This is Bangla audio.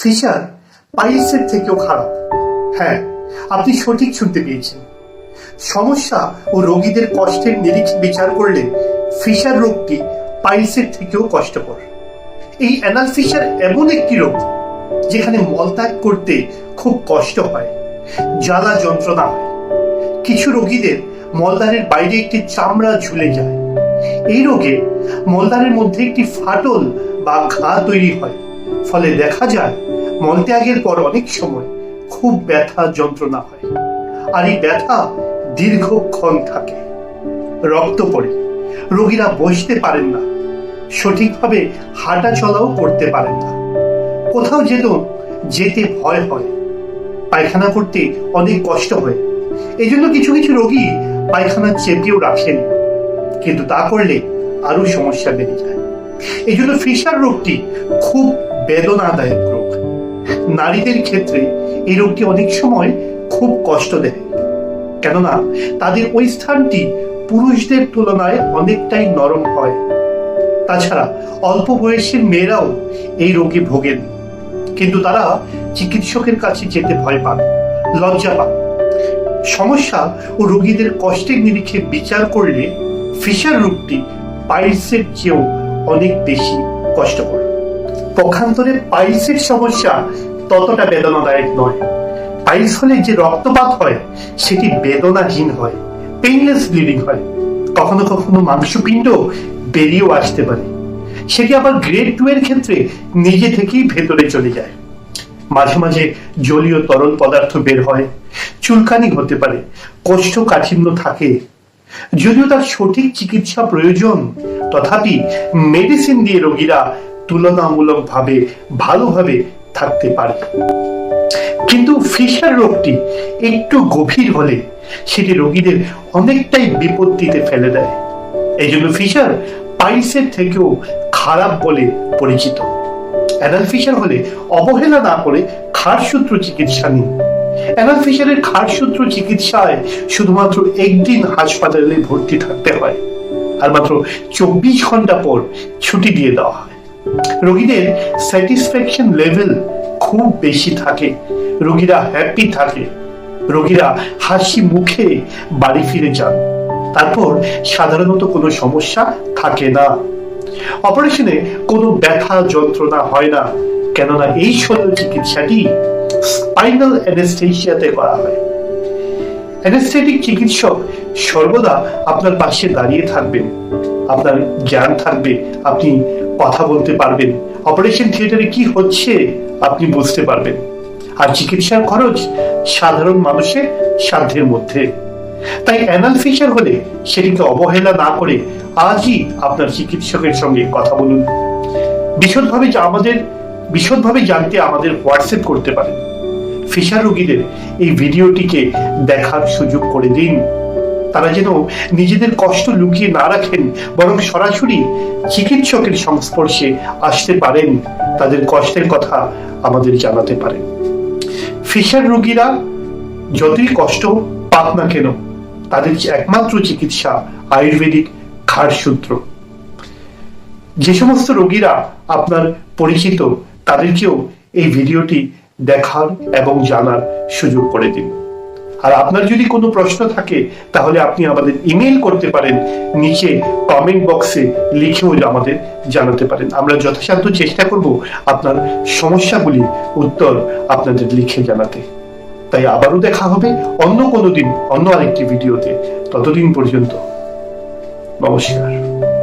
ফিশার পাইলসের থেকেও খারাপ। হ্যাঁ আপনি সঠিক শুনতে পেয়েছেন। সমস্যা ও রোগীদের কষ্টের নিরিখ বিচার করলে ফিশার রোগটি পাইলসের থেকেও কষ্টকর। এই অ্যানাল ফিশার এমন একটি রোগ যেখানে মলত্যাগ করতে খুব কষ্ট হয়, জ্বালা যন্ত্রণা হয়। কিছু রোগীদের মলদ্বারের বাইরে একটি চামড়া ঝুলে যায়। এই রোগে মলদ্বারের মধ্যে একটি ফাটল বা ঘা তৈরি হয়। ফলে দেখা যায় মলত্যাগের পর অনেক সময় খুব ব্যথা যন্ত্রণা হয়। আর এই ব্যথা দীর্ঘক্ষণ থাকে। রক্ত পড়ে। রোগীরা বসতে পারেন না। সঠিকভাবে হাঁটা চলাও করতে পারেন না। কোথাও যেত যেতে ভয় হয়। পায়খানা করতে অনেক কষ্ট হয়। এই জন্য কিছু কিছু রোগী পায়খানা চেপেও রাখেন। কিন্তু তা করলে আরও সমস্যা বেড়ে যায়। এই জন্য ফিশার রোগটি খুব বেদনাদায়ক রোগ। নারীদের ক্ষেত্রে এই রোগটি অনেক সময় খুব কষ্ট দেয়। কেননা তাদের ওই স্থানটি পুরুষদের তুলনায় অনেকটাই নরম হয়। তাছাড়া অল্প বয়সের মেয়েরাও এই রোগে ভোগেন। কিন্তু তারা চিকিৎসকের কাছে যেতে ভয় পান, লজ্জা পান। সমস্যা ও রোগীদের কষ্টের নিরিখে বিচার করলে ফিশার রোগটি পাইলসের চেয়েও অনেক বেশি কষ্টকর। পক্ষান্তরে পাইলসের সমস্যা ততটা বেদনাদায়ক নয়। পাইলস হলে যে রক্তপাত হয়, সেটি বেদনাহীন হয় পেইনলেস ব্লিডিং হয়। কখনো কখনো মাংসপিণ্ড বেরিয়েও আসতে পারে। সেটি আবার গ্রেড টু এর ক্ষেত্রে নিজে থেকেই ভেতরে চলে যায়। মাঝে মাঝে জলীয় তরল পদার্থ বের হয়, চুলকানি হতে পারে, কোষ্ঠকাঠিন্য থাকে। যদিও তার সঠিক চিকিৎসা প্রয়োজন, তথাপি মেডিসিন দিয়ে রোগীরা তুলনামূলকভাবে ভালোভাবে থাকতে পারে। কিন্তু ফিশার রোগটি একটু গভীর হলে সেটি রোগীদের অনেকটাই বিপত্তিতে ফেলে দেয়। এই জন্য ফিশার পাইলসের থেকেও খারাপ বলে পরিচিত। অ্যানাল ফিশার হলে অবহেলা না করে খারসূত্র চিকিৎসা নিন। অ্যানাল ফিশারের খারসূত্র চিকিৎসায় শুধুমাত্র একদিন হাসপাতালে ভর্তি থাকতে হয়। আর মাত্র চব্বিশ ঘণ্টা পর ছুটি দিয়ে দেওয়া হয়। রোগীদের স্যাটিসফ্যাকশন লেভেল খুব বেশি থাকে। রোগীরা হ্যাপি থাকে। রোগীরা হাসি মুখে বাড়ি ফিরে যান। তারপর সাধারণত কোনো সমস্যা থাকে না। অপারেশনে কোনো ব্যথা, যন্ত্রণা হয় না। কেননা এই শল্য চিকিৎসাটি স্পাইনাল অ্যানেস্থেশিয়াতে করা হয়। অ্যানেস্থেটিক চিকিৎসক সর্বদা আপনার পাশে দাঁড়িয়ে থাকবেন। আপনার জ্ঞান থাকবে। আপনি কথা বলতে পারবেন। অপারেশন থিয়েটারে কি হচ্ছে আপনি বুঝতে পারবেন। আর চিকিৎসার খরচ সাধারণ মানুষের সাধ্যের মধ্যে। তাই অ্যানাল হলে সেটিকে অবহেলা না করে আজই আপনার চিকিৎসকের সঙ্গে কথা বলুন। বিশদভাবে আমাদের বিশদভাবে জানতে আমাদের হোয়াটসঅ্যাপ করতে পারেন। ফিশার রোগীদের এই ভিডিওটিকে দেখার সুযোগ করে দিন। তারা যেন নিজেদের কষ্ট লুকিয়ে না রাখেন, বরং সরাসরি চিকিৎসকের সংস্পর্শে আসতে পারেন, তাদের কষ্টের কথা আমাদের জানাতে পারেন। ফিশার রোগীরা যতই কষ্ট পাক না কেন, তাদের একমাত্র চিকিৎসা আয়ুর্বেদিক খারসূত্র যে সমস্ত রোগীরা আপনার পরিচিত, তাদেরকেও এই ভিডিওটি দেখার এবং জানার সুযোগ করে দিন। আর আপনার যদি কোনো প্রশ্ন থাকে, তাহলে আপনি আমাদের ইমেল করতে পারেন, নিচে কমেন্ট বক্সে লিখেও আমাদের জানাতে পারেন। আমরা যথাসাধ্য চেষ্টা করব আপনার সমস্যাগুলি উত্তর আপনাদের লিখে জানাতে। তাই আবারও দেখা হবে অন্য কোনো দিন, অন্য আরেকটি ভিডিওতে। ততদিন পর্যন্ত নমস্কার।